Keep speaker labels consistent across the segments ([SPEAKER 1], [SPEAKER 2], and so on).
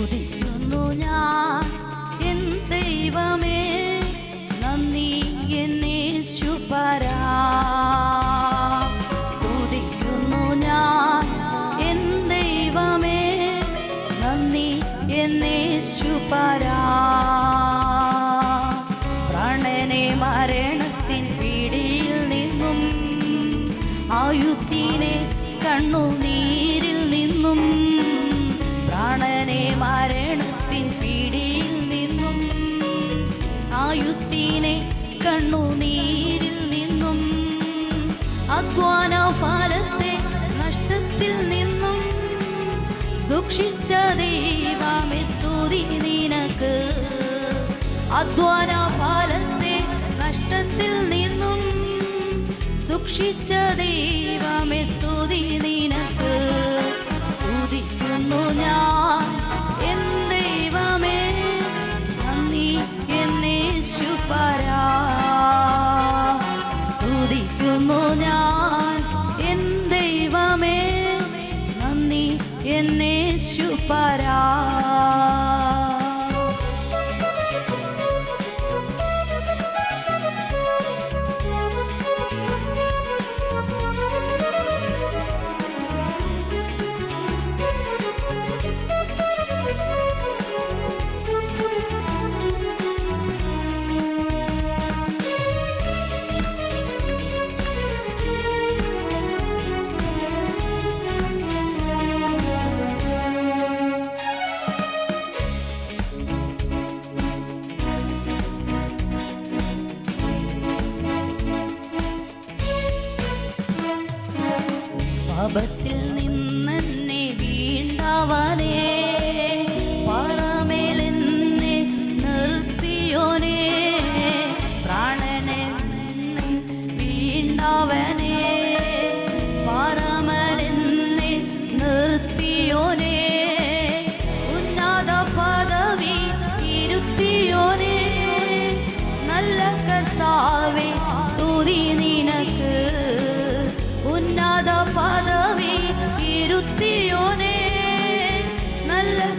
[SPEAKER 1] സ്തുതിക്കുന്നു ഞാൻ. എൻ ദൈവമേ നന്ദി എന്നേശുപരാ സ്തുതിക്കുന്നു ഞാൻ. എൻ ദൈവമേ നന്ദി എന്നേശുപരാ പ്രാണനെ മരണത്തിൻ പിടിയിൽ നിന്നും ആയുസിനെ കണ്ണു ആയുസിനെ കണ്ണുനീരിൽ നിന്നും അധ്വാന ഫലത്തെ നഷ്ടത്തിൽ നിന്നും സൂക്ഷിച്ച ദൈവമേ സ്തുതി നിനക്ക്. അധ്വാന ഫലത്തെ നഷ്ടത്തിൽ നിന്നും സൂക്ഷിച്ച ദൈവമേ സ്തുതി നിനക്ക് എന്നേശുപരാ പാപത്തിൽ നിന്നെന്നെ വീണ്ടവനേ.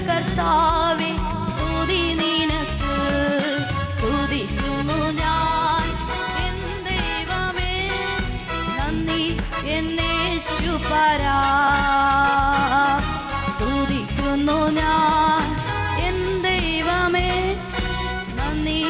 [SPEAKER 1] കർത്താവേ നിനക്ക്. ഞാൻ. എൻ ദൈവമേ നന്ദി എന്നെ ശുപരാ ഞാൻ. എൻ ദൈവമേ നന്ദി